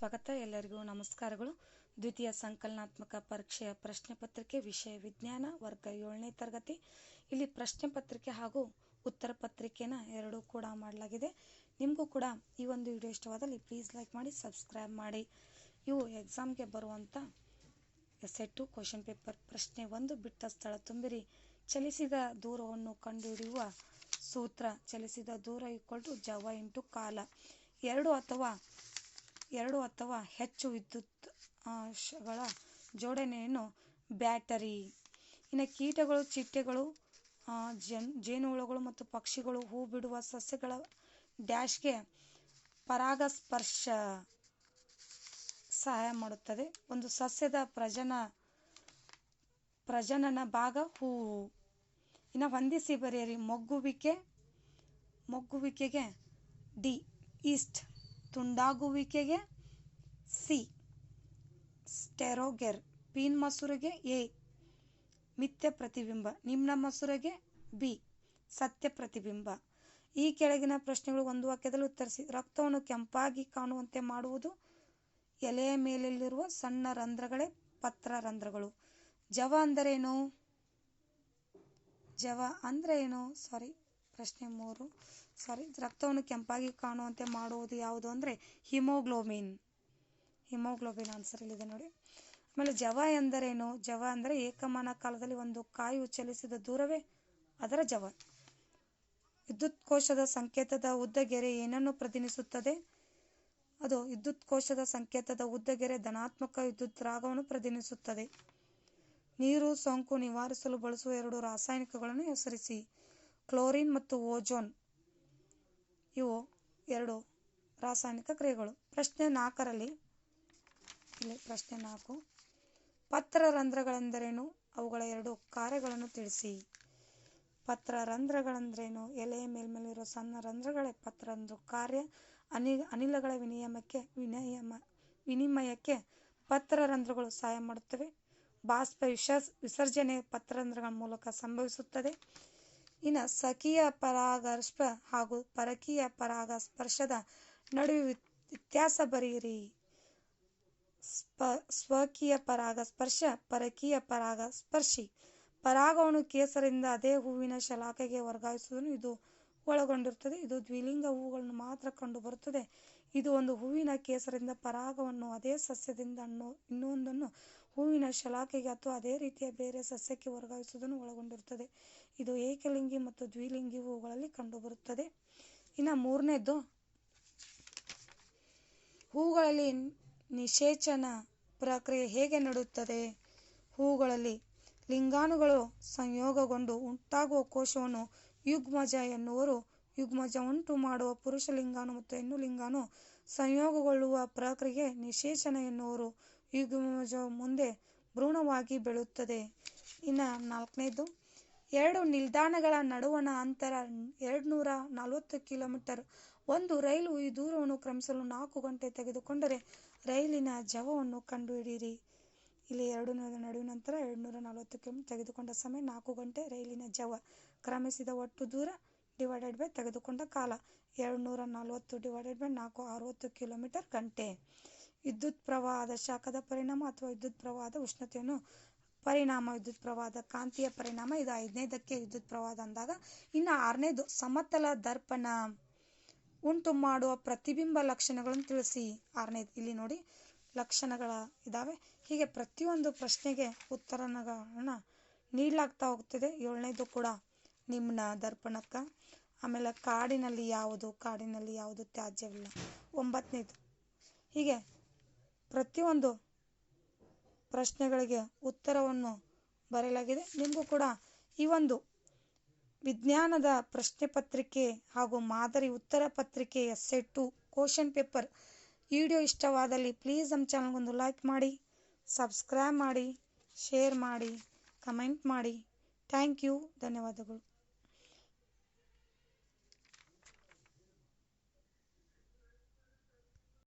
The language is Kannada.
ಸ್ವಾಗತ. ಎಲ್ಲರಿಗೂ ನಮಸ್ಕಾರಗಳು. ದ್ವಿತೀಯ ಸಂಕಲನಾತ್ಮಕ ಪರೀಕ್ಷೆಯ ಪ್ರಶ್ನೆ ಪತ್ರಿಕೆ ವಿಷಯ ವಿಜ್ಞಾನ ವರ್ಗ ಏಳನೇ ತರಗತಿ. ಇಲ್ಲಿ ಪ್ರಶ್ನೆ ಪತ್ರಿಕೆ ಹಾಗೂ ಉತ್ತರ ಪತ್ರಿಕೆನ ಎರಡೂ ಕೂಡ ಮಾಡಲಾಗಿದೆ. ನಿಮಗೂ ಕೂಡ ಈ ಒಂದು ವಿಡಿಯೋ ಇಷ್ಟವಾದಲ್ಲಿ ಪ್ಲೀಸ್ ಲೈಕ್ ಮಾಡಿ ಸಬ್ಸ್ಕ್ರೈಬ್ ಮಾಡಿ. ಇವು ಎಕ್ಸಾಮ್ಗೆ ಬರುವಂಥ ಸೆಟ್ಟು ಕ್ವಶನ್ ಪೇಪರ್ ಪ್ರಶ್ನೆ ಒಂದು ಬಿಟ್ಟ ಸ್ಥಳ ತುಂಬಿರಿ. ಚಲಿಸಿದ ದೂರವನ್ನು ಕಂಡುಹಿಡಿಯುವ ಸೂತ್ರ, ಚಲಿಸಿದ ದೂರ ಈಕ್ವಲ್ ಟು ಜವ ಇಂಟು ಕಾಲ. ಎರಡು ಅಥವಾ ಎರಡು ಅಥವಾ ಹೆಚ್ಚು ವಿದ್ಯುತ್ ಅಂಶಗಳ ಜೋಡಣೆಯನ್ನು ಬ್ಯಾಟರಿ. ಇನ್ನು ಕೀಟಗಳು, ಚಿಟ್ಟೆಗಳು ಜನ್, ಜೇನುಹುಳುಗಳು ಮತ್ತು ಪಕ್ಷಿಗಳು, ಹೂ ಬಿಡುವ ಸಸ್ಯಗಳ ಡ್ಯಾಶ್ಗೆ ಪರಾಗಸ್ಪರ್ಶ ಸಹಾಯ ಮಾಡುತ್ತದೆ. ಒಂದು ಸಸ್ಯದ ಪ್ರಜನ, ಪ್ರಜನನ ಭಾಗ ಹೂವು ಇನ್ನು ಹೊಂದಿಸಿ ಬರೆಯಿರಿ, ಮೊಗ್ಗುವಿಕೆ, ಮೊಗ್ಗುವಿಕೆಗೆ ಡಿ, ಈಸ್ಟ್. ತುಂಡಾಗುವಿಕೆಗೆ ಸಿ. ಸ್ಟೆರೋಗೆರ್. ಪೀನ್ ಮಸೂರಗೆ ಎ. ಮಿಥ್ಯ ಪ್ರತಿಬಿಂಬ. ನಿಮ್ನ ಮಸೂರಗೆ ಬಿ. ಸತ್ಯ ಪ್ರತಿಬಿಂಬ. ಈ ಕೆಳಗಿನ ಪ್ರಶ್ನೆಗಳು ಒಂದು ವಾಕ್ಯದಲ್ಲಿ ಉತ್ತರಿಸಿ. ರಕ್ತವನ್ನು ಕೆಂಪಾಗಿ ಕಾಣುವಂತೆ ಮಾಡುವುದು ಎಲೆಯ ಮೇಲಿರುವ ಸಣ್ಣ ರಂಧ್ರಗಳೇ ಪತ್ರ ರಂಧ್ರಗಳು. ಜವ ಅಂದರೇನು? ಜವ ಅಂದ್ರೆ ಏನು ಸಾರಿ ಪ್ರಶ್ನೆ ಮೂರು. ಸಾರಿ, ರಕ್ತವನ್ನು ಕೆಂಪಾಗಿ ಕಾಣುವಂತೆ ಮಾಡುವುದು ಯಾವುದು ಅಂದರೆ ಹಿಮೋಗ್ಲೋಬಿನ್. ಹಿಮೋಗ್ಲೋಬಿನ್ ಆನ್ಸರ್ ಇಲ್ಲಿದೆ ನೋಡಿ. ಆಮೇಲೆ ಜವ ಎಂದರೇನು? ಜವ ಅಂದರೆ ಏಕಮಾನ ಕಾಲದಲ್ಲಿ ಒಂದು ಕಾಯು ಚಲಿಸಿದ ದೂರವೇ ಅದರ ಜವ. ವಿದ್ಯುತ್ ಕೋಶದ ಸಂಕೇತದ ಉದ್ದಗೆರೆ ಏನನ್ನು ಪ್ರತಿನಿಧಿಸುತ್ತದೆ? ಅದು ವಿದ್ಯುತ್ ಕೋಶದ ಸಂಕೇತದ ಉದ್ದಗೆರೆ ಧನಾತ್ಮಕ ವಿದ್ಯುತ್ ರಾಗವನ್ನು ಪ್ರತಿನಿಧಿಸುತ್ತದೆ. ನೀರು ಸೋಂಕು ನಿವಾರಿಸಲು ಬಳಸುವ ಎರಡು ರಾಸಾಯನಿಕಗಳನ್ನು ಹೆಸರಿಸಿ. ಕ್ಲೋರಿನ್ ಮತ್ತು ಓಜೋನ್. ಇವು ಎರಡು ರಾಸಾಯನಿಕ ಕ್ರಿಯೆಗಳು. ಪ್ರಶ್ನೆ ನಾಲ್ಕರಲ್ಲಿ, ಇಲ್ಲಿ ಪ್ರಶ್ನೆ ನಾಲ್ಕು. ಪತ್ರ ರಂಧ್ರಗಳೆಂದರೇನು? ಅವುಗಳ ಎರಡು ಕಾರ್ಯಗಳನ್ನು ತಿಳಿಸಿ. ಪತ್ರ ರಂಧ್ರಗಳೆಂದರೇನು? ಎಲೆಯ ಮೇಲ್ಮೇಲಿರುವ ಸಣ್ಣ ರಂಧ್ರಗಳೇ? ಪತ್ರರಂಧ್ರ ಕಾರ್ಯ ಅನಿ, ಅನಿಲಗಳ ವಿನಿಯಮಕ್ಕೆ, ವಿನಿಯಮ, ವಿನಿಮಯಕ್ಕೆ ಪತ್ರ ರಂಧ್ರಗಳು ಸಹಾಯ ಮಾಡುತ್ತವೆ. ಬಾಷ್ಪ ವಿಸರ್ಜನೆ ವಿಸರ್ಜನೆ ಪತ್ರರಂಧ್ರಗಳ ಮೂಲಕ ಸಂಭವಿಸುತ್ತದೆ. ಇನ್ನು ಸಕೀಯ ಪರಾಗಸ್ಪ ಹಾಗೂ ಪರಕೀಯ ಪರಾಗಸ್ಪರ್ಶದ ನಡುವೆ ವ್ಯತ್- ವ್ಯತ್ಯಾಸ ಬರೆಯಿರಿ. ಸ್ವಕೀಯ ಪರಾಗಸ್ಪರ್ಶ, ಪರಕೀಯ ಪರಾಗಸ್ಪರ್ಶಿ. ಪರಾಗವನ್ನು ಕೇಸರಿಂದ ಅದೇ ಹೂವಿನ ಶಲಾಕೆಗೆ ವರ್ಗಾಯಿಸುವುದನ್ನು ಇದು ಒಳಗೊಂಡಿರುತ್ತದೆ. ಇದು ದ್ವಿಲಿಂಗ ಹೂಗಳನ್ನು ಮಾತ್ರ ಕಂಡುಬರುತ್ತದೆ. ಇದು ಒಂದು ಹೂವಿನ ಕೇಸರಿಂದ ಪರಾಗವನ್ನು ಅದೇ ಸಸ್ಯದಿಂದ ಅನ್ನೋ, ಇನ್ನೊಂದನ್ನು ಹೂವಿನ ಶಲಾಕೆಗೆ ಅಥವಾ ಅದೇ ರೀತಿಯ ಬೇರೆ ಸಸ್ಯಕ್ಕೆ ವರ್ಗಾಯಿಸುವುದನ್ನು ಒಳಗೊಂಡಿರುತ್ತದೆ. ಇದು ಏಕಲಿಂಗಿ ಮತ್ತು ದ್ವಿಲಿಂಗಿ ಹೂಗಳಲ್ಲಿ ಕಂಡುಬರುತ್ತದೆ. ಇನ್ನು ಮೂರನೇದು ಹೂಗಳಲ್ಲಿ ನಿಷೇಚನ ಪ್ರಕ್ರಿಯೆ ಹೇಗೆ ನಡೆಯುತ್ತದೆ? ಹೂಗಳಲ್ಲಿ ಲಿಂಗಾಣುಗಳು ಸಂಯೋಗಗೊಂಡು ಉಂಟಾಗುವ ಕೋಶವನ್ನು ಯುಗ್ಮಜ ಎನ್ನುವರು. ಯುಗ್ಮಜ ಉಂಟು ಮಾಡುವ ಪುರುಷ ಲಿಂಗಾಣು ಮತ್ತು ಹೆಣ್ಣು ಲಿಂಗಾಣು ಸಂಯೋಗಗೊಳ್ಳುವ ಪ್ರಕ್ರಿಯೆ ನಿಷೇಚನ ಎನ್ನುವರು. ಯುಗ್ಮಜ ಮುಂದೆ ಭ್ರೂಣವಾಗಿ ಬೆಳೆಯುತ್ತದೆ ಇನ್ನು ನಾಲ್ಕನೇದು, ಎರಡು ನಿಲ್ದಾಣಗಳ ನಡುವಣ ಅಂತರ ಎರಡುನೂರ ನಲವತ್ತು ಕಿಲೋಮೀಟರ್. ಒಂದು ರೈಲು ಈ ದೂರವನ್ನು ಕ್ರಮಿಸಲು ನಾಲ್ಕು ಗಂಟೆ ತೆಗೆದುಕೊಂಡರೆ ರೈಲಿನ ಜವವನ್ನು ಕಂಡುಹಿಡಿಯಿರಿ. ಇಲ್ಲಿ ಎರಡು ನಡುವಿನ ನಂತರ ಎರಡು ನೂರ ನಲವತ್ತು ಕಿಲೋಮೀಟರ್ ತೆಗೆದುಕೊಂಡ ಸಮಯ ನಾಲ್ಕು ಗಂಟೆ. ರೈಲಿನ ಜವ ಕ್ರಮಿಸಿದ ಒಟ್ಟು ದೂರ ಡಿವೈಡೆಡ್ ಬೈ ತೆಗೆದುಕೊಂಡ ಕಾಲ ಎರಡು ನೂರ ನಲವತ್ತು ಡಿವೈಡೆಡ್ ಬೈ ನಾಲ್ಕು ಅರವತ್ತು ಕಿಲೋಮೀಟರ್ ಗಂಟೆ. ವಿದ್ಯುತ್ ಪ್ರವಾಹದ ಶಾಖದ ಪರಿಣಾಮ ಅಥವಾ ವಿದ್ಯುತ್ ಪ್ರವಾಹದ ಉಷ್ಣತೆಯನ್ನು ಪರಿಣಾಮ ವಿದ್ಯುತ್ ಪ್ರವಾಹದ ಕಾಂತೀಯ ಪರಿಣಾಮ, ಇದು ಐದನೇದಕ್ಕೆ ವಿದ್ಯುತ್ ಪ್ರವಾಹ ಅಂದಾಗ. ಇನ್ನು ಆರನೇದು, ಸಮತಲ ದರ್ಪಣ. ಉಂಟು ಮಾಡುವ ಪ್ರತಿಬಿಂಬ ಲಕ್ಷಣಗಳನ್ನು ತಿಳಿಸಿ. ಆರನೇದು, ಇಲ್ಲಿ ನೋಡಿ, ಲಕ್ಷಣಗಳ ಇದ್ದಾವೆ ಹೀಗೆ ಪ್ರತಿಯೊಂದು ಪ್ರಶ್ನೆಗೆ ಉತ್ತರಗಳನ್ನ ನೀಡಲಾಗ್ತಾ ಹೋಗ್ತಿದೆ. ಏಳನೇದು ಕೂಡ, ನಿಮ್ನ ದರ್ಪಣಕ್ಕೆ. ಆಮೇಲೆ ಕಾಡಿನಲ್ಲಿ ಯಾವುದು ಕಾಡಿನಲ್ಲಿ ಯಾವುದು ತ್ಯಾಜ್ಯವಿಲ್ಲ. ಒಂಬತ್ತನೇದು, ಹೀಗೆ ಪ್ರತಿಯೊಂದು ಪ್ರಶ್ನೆಗಳಿಗೆ ಉತ್ತರವನ್ನು ಬರೆಯಲಾಗಿದೆ. ನಿಮಗೂ ಕೂಡ ಈ ಒಂದು ವಿಜ್ಞಾನದ ಪ್ರಶ್ನೆ ಪತ್ರಿಕೆ ಹಾಗೂ ಮಾದರಿ ಉತ್ತರ ಪತ್ರಿಕೆ ಸೆಟ್ಟು ಕ್ವಶನ್ ಪೇಪರ್ ವಿಡಿಯೋ ಇಷ್ಟವಾದಲ್ಲಿ ಪ್ಲೀಸ್ ನಮ್ಮ ಚಾನಲ್ಗೊಂದು ಲೈಕ್ ಮಾಡಿ, ಸಬ್ಸ್ಕ್ರೈಬ್ ಮಾಡಿ, ಶೇರ್ ಮಾಡಿ, ಕಮೆಂಟ್ ಮಾಡಿ. ಥ್ಯಾಂಕ್ ಯು, ಧನ್ಯವಾದಗಳು.